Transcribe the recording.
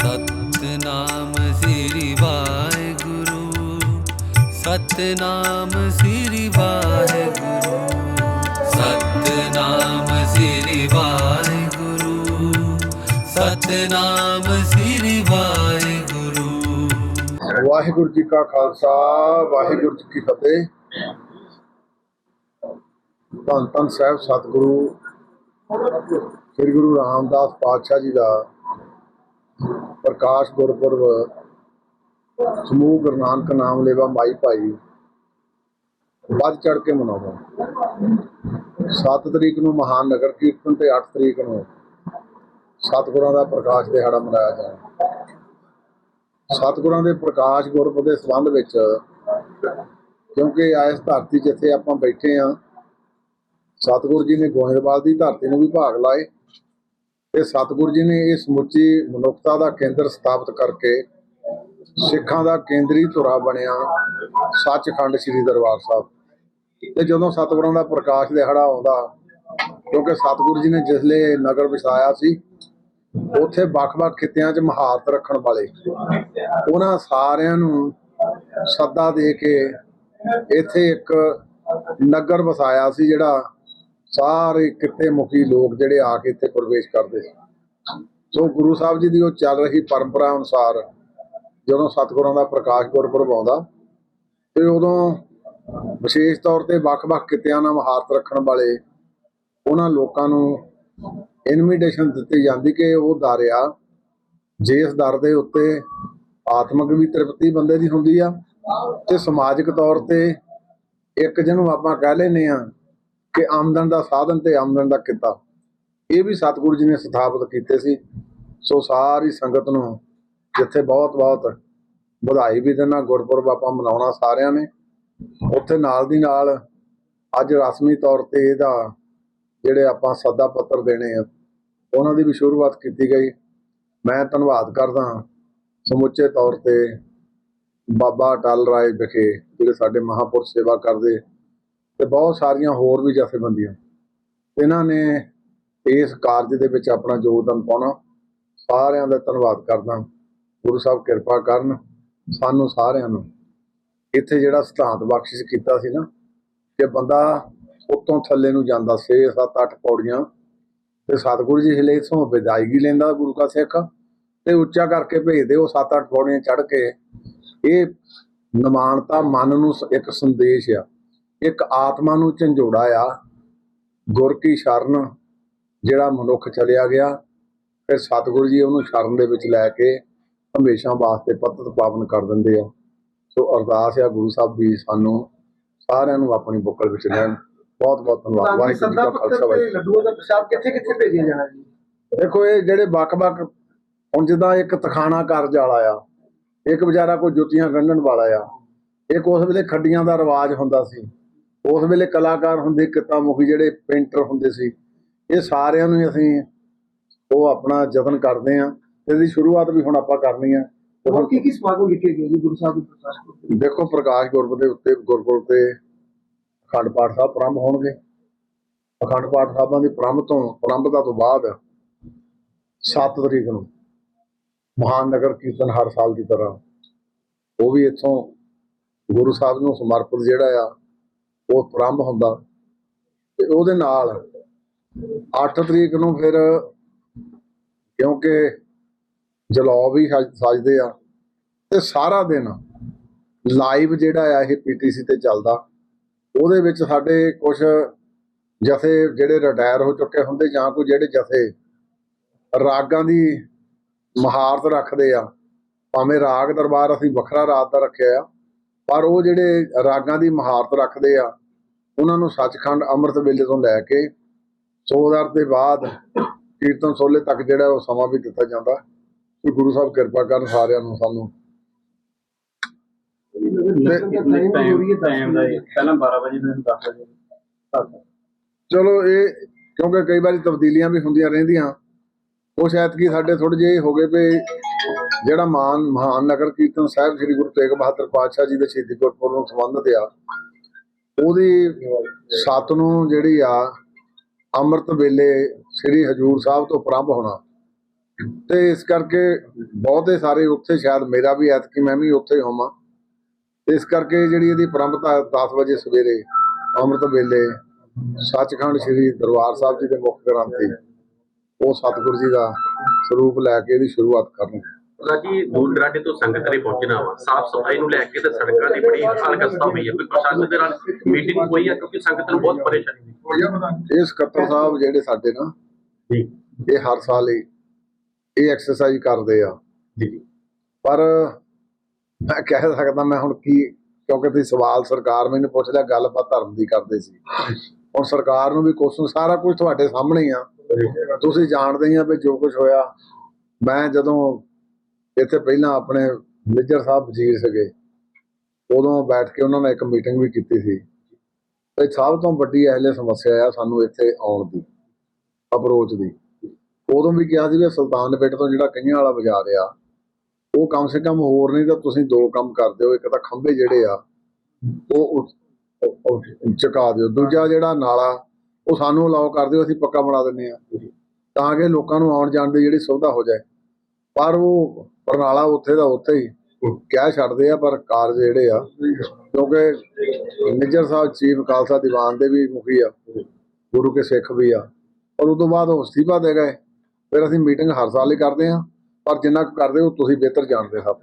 ਸਤਨਾਮ ਸ੍ਰੀ ਵਾਹਿਗੁਰੂ, ਸਤਨਾਮ ਸ੍ਰੀ ਵਾਹਿਗੁਰੂ, ਸਤਨਾਮ ਸ੍ਰੀ ਵਾਹਿਗੁਰੂ, ਸਤਨਾਮ ਸ੍ਰੀ ਵਾਹਿਗੁਰੂ। ਵਾਹਿਗੁਰੂ ਜੀ ਕਾ ਖਾਲਸਾ, ਵਾਹਿਗੁਰੂ ਜੀ ਕੀ ਫਤਿਹ। ਧੰਨ ਧੰਨ ਸਾਹਿਬ, ਸਤਿਗੁਰੂ, ਸ੍ਰੀ ਗੁਰੂ ਰਾਮਦਾਸ ਪਾਤਸ਼ਾਹ ਜੀ ਦਾ ਪ੍ਰਕਾਸ਼ ਗੁਰਪੁਰਬ, ਸਮੂਹ ਗੁਰੂ ਨਾਨਕ ਨਾਮ ਲੇਵਾ ਮਾਈ ਭਾਈ, ਵੱਧ ਚੜ ਕੇ ਮਨਾਉਂਦਾ। 7 ਤਰੀਕ ਨੂੰ ਮਹਾਨ ਨਗਰ ਕੀਰਤਨ ਤੇ 8 ਤਰੀਕ ਨੂੰ ਸਤਿਗੁਰਾਂ ਦਾ ਪ੍ਰਕਾਸ਼ ਦਿਹਾੜਾ ਮਨਾਇਆ ਜਾਣਾ ਸਤਿਗੁਰਾਂ ਦੇ ਪ੍ਰਕਾਸ਼ ਗੁਰਪੁਰਬ ਦੇ ਸੰਬੰਧ ਵਿੱਚ ਕਿਉਂਕਿ ਇਸ ਧਰਤੀ ਜਿੱਥੇ ਆਪਾਂ ਬੈਠੇ ਆ, ਸਤਿਗੁਰੂ ਜੀ ਨੇ ਗੋਇੰਦਵਾਲ ਦੀ ਧਰਤੀ ਨੂੰ ਵੀ ਭਾਗ ਲਾਏ। ਤੇ ਸਤਿਗੁਰੂ ਜੀ ਨੇ ਇਹ ਸਮੁੱਚੀ ਮਨੁੱਖਤਾ ਦਾ ਕੇਂਦਰ ਸਥਾਪਿਤ ਕਰਕੇ ਸਿੱਖਾਂ ਦਾ ਕੇਂਦਰੀ ਧੁਰਾ ਬਣਿਆ ਸੱਚਖੰਡ ਸ੍ਰੀ ਦਰਬਾਰ ਸਾਹਿਬ। ਤੇ ਜਦੋਂ ਸਤਿਗੁਰਾਂ ਦਾ ਪ੍ਰਕਾਸ਼ ਦਿਹਾੜਾ ਆਉਂਦਾ, ਕਿਉਂਕਿ ਸਤਿਗੁਰੂ ਜੀ ਨੇ ਜਿਸਲੇ ਨਗਰ ਵਸਾਇਆ ਸੀ, ਉੱਥੇ ਵੱਖ-ਵੱਖ ਖਿੱਤਿਆਂ 'ਚ ਮਹਾਰਤ ਰੱਖਣ ਵਾਲੇ ਉਹਨਾਂ ਸਾਰਿਆਂ ਨੂੰ ਸੱਦਾ ਦੇ ਕੇ ਇੱਥੇ ਇੱਕ ਨਗਰ ਵਸਾਇਆ ਸੀ ਜਿਹੜਾ ਸਾਰੇ ਕਿੱਤੇ ਮੁਖੀ ਲੋਕ ਜਿਹੜੇ ਆ ਕੇ ਇੱਥੇ ਪ੍ਰਵੇਸ਼ ਕਰਦੇ ਸੋ। ਗੁਰੂ ਸਾਹਿਬ ਜੀ ਦੀ ਉਹ ਚੱਲ ਰਹੀ ਪਰੰਪਰਾ ਅਨੁਸਾਰ ਜਦੋਂ ਸਤਿਗੁਰਾਂ ਦਾ ਪ੍ਰਕਾਸ਼ ਗੁਰਪੁਰਬ ਆਉਂਦਾ ਤੇ ਉਦੋਂ ਵਿਸ਼ੇਸ਼ ਤੌਰ ਤੇ ਵੱਖ-ਵੱਖ ਕਿੱਤਿਆਂ ਨਾਲ ਮਹਾਰਤ ਰੱਖਣ ਵਾਲੇ ਉਹਨਾਂ ਲੋਕਾਂ ਨੂੰ ਇਨਵੀਟੇਸ਼ਨ ਦਿੱਤੀ ਜਾਂਦੀ ਕਿ ਉਹ ਦਰ ਆ ਜਿਸ ਦਰ ਦੇ ਉੱਤੇ ਆਤਮਿਕ ਵੀ ਤ੍ਰਿਪਤੀ ਬੰਦੇ ਦੀ ਹੁੰਦੀ ਆ ਤੇ ਸਮਾਜਿਕ ਤੌਰ ਤੇ ਇੱਕ ਜਿਹਨੂੰ ਆਪਾਂ ਕਹਿ ਲੈਨੇ ਆ ਕਿ ਆਮਦਨ ਦਾ ਸਾਧਨ ਤੇ ਆਮਦਨ ਦਾ ਕਿੱਤਾ। ਇਹ ਵੀ ਸਤਿਗੁਰੂ ਜੀ ਨੇ ਸਥਾਪਿਤ ਕੀਤੇ ਸੀ। ਸੋ ਸਾਰੀ ਸੰਗਤ ਨੂੰ ਜਿੱਥੇ ਬਹੁਤ ਬਹੁਤ ਵਧਾਈ ਵੀ ਦੇਣਾ ਗੁਰਪੁਰਬ ਆਪਾਂ ਮਨਾਉਣਾ ਸਾਰਿਆਂ ਨੇ। ਉੱਥੇ ਨਾਲ ਦੀ ਨਾਲ ਅੱਜ ਰਸਮੀ ਤੌਰ ਤੇ ਇਹਦਾ ਜਿਹੜੇ ਆਪਾਂ ਸੱਦਾ ਪੱਤਰ ਦੇਣੇ ਆ, ਉਹਨਾਂ ਦੀ ਵੀ ਸ਼ੁਰੂਆਤ ਕੀਤੀ ਗਈ। ਮੈਂ ਧੰਨਵਾਦ ਕਰਦਾ ਸਮੁੱਚੇ ਤੌਰ ਤੇ ਬਾਬਾ ਅਟਲ ਰਾਏ ਵਿਖੇ, ਜਿਹੜੇ ਸਾਡੇ ਮਹਾਪੁਰਖ ਸੇਵਾ ਕਰਦੇ ਤੇ ਬਹੁਤ ਸਾਰੀਆਂ ਹੋਰ ਵੀ ਜਥੇਬੰਦੀਆਂ। ਇਹਨਾਂ ਨੇ ਇਸ ਕਾਰਜ ਦੇ ਵਿੱਚ ਆਪਣਾ ਯੋਗਦਾਨ ਪਾਉਣਾ। ਸਾਰਿਆਂ ਦਾ ਧੰਨਵਾਦ ਕਰਦਾ। ਗੁਰੂ ਸਾਹਿਬ ਕਿਰਪਾ ਕਰਨ। ਸਾਨੂੰ ਸਾਰਿਆਂ ਨੂੰ ਇੱਥੇ ਜਿਹੜਾ ਸਿਧਾਂਤ ਬਖਸ਼ਿਸ਼ ਕੀਤਾ ਸੀ ਨਾ, ਕਿ ਬੰਦਾ ਉੱਤੋਂ ਥੱਲੇ ਨੂੰ ਜਾਂਦਾ 6 7 8 ਪੌੜੀਆਂ ਤੇ ਸਤਿਗੁਰੂ ਜੀ ਹਿਲੇ ਇਥੋਂ ਵਿਦਾਇਗੀ ਲੈਂਦਾ ਗੁਰੂ ਕਾ ਸਿੱਖ ਤੇ ਉੱਚਾ ਕਰਕੇ ਭੇਜਦੇ ਉਹ 7 8 ਪੌੜੀਆਂ ਚੜ ਕੇ। ਇਹ ਨਿਮਾਨਤਾ ਮਨ ਨੂੰ ਇੱਕ ਸੰਦੇਸ਼ ਆ। ਇੱਕ ਆਤਮਾ ਨੂੰ ਝੰਜੋੜਾ ਆ ਗੁਰ ਕੀ ਸ਼ਰਨ ਜਿਹੜਾ ਮਨੁੱਖ ਚਲਿਆ ਗਿਆ ਫਿਰ ਸਤਿਗੁਰੂ ਜੀ ਉਹਨੂੰ ਸ਼ਰਨ ਦੇ ਵਿੱਚ ਲੈ ਕੇ ਹਮੇਸ਼ਾ ਵਾਸਤੇ ਪਤਤ ਪਾਵਨ ਕਰ ਦਿੰਦੇ ਆ। ਸੋ ਅਰਦਾਸ ਆ ਗੁਰੂ ਸਾਹਿਬ ਵੀ ਸਾਨੂੰ ਸਾਰਿਆਂ ਨੂੰ ਆਪਣੀ ਬੁੱਕਲ ਵਿੱਚ ਲੈਣ। ਬਹੁਤ ਬਹੁਤ ਧੰਨਵਾਦ ਵਾਹਿਗੁਰੂ ਜੀ ਪੱਤਰ ਖਾਲਸਾ ਵਾਹਿਗੁਰੂ ਲੱਡੂਆਂ ਦਾ ਪ੍ਰਸ਼ਾਦ ਕਿੱਥੇ ਕਿੱਥੇ ਭੇਜਿਆ ਜਾਣਾ ਜੀ? ਦੇਖੋ ਇਹ ਜਿਹੜੇ ਵੱਖ-ਵੱਖ ਹੁਣ ਜਿੱਦਾਂ ਇੱਕ ਤਖਾਣਾ ਕਾਰਜ ਵਾਲਾ ਆ ਇੱਕ ਵਿਚਾਰਾ ਕੋਈ ਜੁੱਤੀਆਂ ਗੰਢਣ ਵਾਲਾ ਆ ਇੱਕ ਉਸ ਵੇਲੇ ਖੱਡੀਆਂ ਦਾ ਰਿਵਾਜ ਹੁੰਦਾ ਸੀ। ਉਸ ਵੇਲੇ ਕਲਾਕਾਰ ਹੁੰਦੇ ਕਿੱਤਾ ਮੁਖੀ ਜਿਹੜੇ ਪੇਂਟਰ ਹੁੰਦੇ ਸੀ ਇਹ ਸਾਰਿਆਂ ਨੂੰ ਅਸੀਂ ਉਹ ਆਪਣਾ ਯਤਨ ਕਰਦੇ ਆ ਤੇ ਇਹਦੀ ਸ਼ੁਰੂਆਤ ਵੀ ਹੁਣ ਆਪਾਂ ਕਰਨੀ ਆ ਹੋਰ ਕੀ ਕੀ ਸਮਾਗਮ ਲਿਖੇ ਗਏ ਜੀ? ਗੁਰੂ ਸਾਹਿਬ ਦੇ ਪ੍ਰਕਾਸ਼ ਪੁਰਬ ਤੇ? ਦੇਖੋ ਪ੍ਰਕਾਸ਼ ਗੁਰਬ ਦੇ ਉੱਤੇ ਗੁਰਪੁਰਬ ਤੇ ਅਖੰਡ ਪਾਠ ਸਾਹਿਬ ਪ੍ਰਾਰੰਭ ਹੋਣਗੇ। ਅਖੰਡ ਪਾਠ ਸਾਹਿਬਾਂ ਦੀ ਪ੍ਰਾਰੰਭ ਤੋਂ ਪ੍ਰਾਰੰਭਤਾ ਤੋਂ ਬਾਅਦ 7 ਤਰੀਕ ਨੂੰ ਮਹਾਨ ਨਗਰ ਕੀਰਤਨ ਹਰ ਸਾਲ ਦੀ ਤਰ੍ਹਾਂ। ਉਹ ਵੀ ਇੱਥੋਂ ਗੁਰੂ ਸਾਹਿਬ ਨੂੰ ਸਮਰਪਿਤ ਜਿਹੜਾ ਆ ਉਹ ਪ੍ਰਾਰੰਭ ਹੁੰਦਾ। ਤੇ ਉਹਦੇ ਨਾਲ 8 ਤਰੀਕ ਨੂੰ ਫਿਰ ਕਿਉਂਕਿ ਜਲੌ ਵੀ ਸਜ- ਸਜਦੇ ਆ, ਤੇ ਸਾਰਾ ਦਿਨ ਲਾਈਵ ਜਿਹੜਾ ਆ ਇਹ ਪੀਟੀਸੀ ਤੇ ਚੱਲਦਾ। ਉਹਦੇ ਵਿੱਚ ਸਾਡੇ ਕੁਝ ਜਥੇ ਜਿਹੜੇ ਰਿਟਾਇਰ ਹੋ ਚੁੱਕੇ ਹੁੰਦੇ ਜਾਂ ਕੋਈ ਜਿਹੜੇ ਜਥੇ ਰਾਗਾਂ ਦੀ ਮਹਾਰਤ ਰੱਖਦੇ ਆ, ਭਾਵੇਂ ਰਾਗ ਦਰਬਾਰ ਅਸੀਂ ਵੱਖਰਾ ਰਾਤ ਦਾ ਰੱਖਿਆ ਆ, ਪਰ ਉਹ ਜਿਹੜੇ ਰਾਗਾਂ ਦੀ ਮਹਾਰਤ ਰੱਖਦੇ ਆ ਉਹਨਾਂ ਨੂੰ ਸੱਚਖੰਡ ਅੰਮ੍ਰਿਤ ਵੇਲੇ ਤੋਂ ਲੈ ਕੇ ਸੋਦਰ ਦੇ ਬਾਅਦ ਕੀਰਤਨ ਸੋਲੇ ਤੱਕ ਜਿਹੜਾ ਉਹ ਸਮਾਂ ਵੀ ਦਿੱਤਾ ਜਾਂਦਾ ਕਿ ਗੁਰੂ ਸਾਹਿਬ ਕਿਰਪਾ ਕਰਨ ਸਾਰਿਆਂ ਨੂੰ ਸਾਨੂੰ ਟਾਈਮ ਟਾਈਮ ਜ਼ਰੂਰੀ ਹੈ ਦਸ ਟਾਈਮ ਦਾ ਮਿੰਟ। ਜੀ। ਪਹਿਲਾਂ 12 ਵਜੇ ਤੋਂ 10 ਵਜੇ ਤੱਕ ਚਲੋ ਇਹ ਕਿਉਂਕਿ ਕਈ ਵਾਰੀ ਤਬਦੀਲੀਆਂ ਵੀ ਹੁੰਦੀਆਂ ਰਹਿੰਦੀਆਂ ਉਹ ਸ਼ਾਇਦ ਕਿ ਸਾਡੇ ਥੋੜੇ ਜਿਹੇ ਹੋ ਗਏ ਵੀ ਜਿਹੜਾ ਮਾਨ ਮਹਾਨ ਨਗਰ ਕੀਰਤਨ ਸਾਹਿਬ ਸ੍ਰੀ ਗੁਰੂ ਤੇਗ ਬਹਾਦਰ ਪਾਤਸ਼ਾਹ ਜੀ ਦੇ ਸ਼ਹੀਦੀ ਗੁਰਪੁਰਬ ਨੂੰ ਸੰਬੰਧਿਤ ਆ ਉਹਦੀ ਸੱਤ ਨੂੰ ਜਿਹੜੀ ਆ, ਅੰਮ੍ਰਿਤ ਵੇਲੇ ਸ੍ਰੀ ਹਜੂਰ ਸਾਹਿਬ ਤੋਂ ਪ੍ਰਾਰੰਭ ਹੋਣਾ। ਤੇ ਇਸ ਕਰਕੇ ਬਹੁਤੇ ਸਾਰੇ ਉੱਥੇ, ਸ਼ਾਇਦ ਮੇਰਾ ਵੀ ਐਤਕੀ ਮੈਂ ਵੀ ਉੱਥੇ ਹੀ ਹੋਵਾਂ। ਇਸ ਕਰਕੇ ਜਿਹੜੀ ਇਹਦੀ ਪ੍ਰੰਭਤਾ 10 ਵਜੇ ਸਵੇਰੇ ਅੰਮ੍ਰਿਤ ਵੇਲੇ ਸੱਚਖੰਡ ਸ੍ਰੀ ਦਰਬਾਰ ਸਾਹਿਬ ਜੀ ਦੇ ਮੁੱਖ ਗ੍ਰੰਥੀ, ਉਹ ਸਤਿਗੁਰੂ ਜੀ ਦਾ ਸਰੂਪ ਲੈ ਕੇ ਇਹਦੀ ਸ਼ੁਰੂਆਤ ਕਰਨ। ਰਾਜੀ ਦੂਰ ਦਰਾਡੇ ਤੋਂ ਸੰਗਤ ਨੇ ਪਹੁੰਚਣਾ ਵਾ। ਸਾਫ਼ ਸਫ਼ਾਈ ਨੂੰ ਲੈ ਕੇ ਤੇ ਸੜਕਾਂ ਦੀ ਬੜੀ ਹਾਲਗਸਤਾ ਹੋਈ ਹੈ। ਕੋਈ ਪ੍ਰਸ਼ਾਸਨ ਦੇ ਨਾਲ ਮੀਟਿੰਗ ਹੋਈ ਹੈ ਕਿਉਂਕਿ ਸੰਗਤ ਨੂੰ ਬਹੁਤ ਪਰੇਸ਼ਾਨੀ ਹੋਈ। ਇਹ ਸਕੱਤਰ ਸਾਹਿਬ ਜਿਹੜੇ ਸਾਡੇ ਨਾ ਜੀ। ਇਹ ਹਰ ਸਾਲ ਹੀ ਇਹ ਐਕਸਰਸਾਈਜ਼ ਕਰਦੇ ਆ। ਜੀ। ਪਰ ਮੈਂ ਕਹਿ ਸਕਦਾ ਮੈਂ ਹੁਣ ਕੀ ਕਿਉਂਕਿ ਤੁਸੀਂ ਸਵਾਲ ਸਰਕਾਰ ਮੈਨੂੰ ਪੁੱਛ ਲਿਆ ਗੱਲ ਆਪਾਂ ਧਰਮ ਦੀ ਕਰਦੇ ਸੀ। ਹੁਣ ਸਰਕਾਰ ਨੂੰ ਵੀ ਕੁਐਸਚਨ ਸਾਰਾ ਕੁਝ ਤੁਹਾਡੇ ਸਾਹਮਣੇ ਆ। ਤੁਸੀਂ ਜਾਣਦੇ ਹੀ ਆ ਵੀ ਜੋ ਕੁਝ ਹੋਇਆ। ਮੈਂ ਜਦੋਂ ਇੱਥੇ ਪਹਿਲਾਂ ਆਪਣੇ ਮੇਜਰ ਸਾਹਿਬ ਵਜ਼ੀਰ ਸੀਗੇ। ਉਦੋਂ ਬੈਠ ਕੇ ਉਹਨਾਂ ਨੇ ਇੱਕ ਮੀਟਿੰਗ ਵੀ ਕੀਤੀ ਸੀ। ਤੇ ਸਭ ਤੋਂ ਵੱਡੀ ਇਹਲੇ ਸਮੱਸਿਆ ਆ ਸਾਨੂੰ ਇੱਥੇ ਆਉਣ ਦੀ ਅਪਰੋਚ ਦੀ। ਉਦੋਂ ਵੀ ਕਿਹਾ ਸੀ ਵੀ ਸੁਲਤਾਨ ਸੁਲਤਾਨਪੇਟ ਤੋਂ ਜਿਹੜਾ ਕਈਆਂ ਵਾਲਾ ਬਾਜ਼ਾਰ ਆ, ਉਹ ਕਮ ਸੇ ਕਮ ਹੋਰ ਨਹੀਂ ਤਾਂ ਤੁਸੀਂ ਦੋ ਕੰਮ ਕਰਦੇ ਹੋ ਇੱਕ ਤਾਂ ਖੰਭੇ ਜਿਹੜੇ ਆ, ਉਹ ਉਸ- ਉਹ ਚੁਕਾ ਦਿਓ। ਦੂਜਾ ਜਿਹੜਾ ਨਾਲਾ, ਉਹ ਸਾਨੂੰ ਅਲਾਉ ਕਰ ਦਿਓ, ਅਸੀਂ ਪੱਕਾ ਬਣਾ ਦਿੰਨੇ ਆ ਤਾਂ ਕਿ ਲੋਕਾਂ ਨੂੰ ਆਉਣ ਜਾਣ ਦੀ ਜਿਹੜੀ ਸੁਵਿਧਾ ਹੋ ਜਾਏ। ਪਰ ਉਹ ਪ੍ਰਣਾਲਾ ਉੱਥੇ ਦਾ ਉੱਥੇ ਹੀ ਕਹਿ ਛੱਡਦੇ ਆ ਪਰ ਕਾਰਜ ਜਿਹੜੇ ਆ ਕਿਉਂਕਿ ਨਿੱਜਰ ਸਾਹਿਬ ਚੀਫ ਖਾਲਸਾ ਦੀਵਾਨ ਦੇ ਵੀ ਮੁਖੀ ਆ ਗੁਰੂ ਕੇ ਸਿੱਖ ਵੀ ਆ। ਔਰ ਉਸ ਤੋਂ ਬਾਅਦ ਉਹ ਅਸਤੀਫਾ ਦੇ ਗਏ। ਫਿਰ ਅਸੀਂ ਮੀਟਿੰਗ ਹਰ ਸਾਲ ਹੀ ਕਰਦੇ ਆ ਪਰ ਜਿੰਨਾ ਕੁ ਕਰਦੇ ਹੋ ਤੁਸੀਂ ਬਿਹਤਰ ਜਾਣਦੇ ਸਭ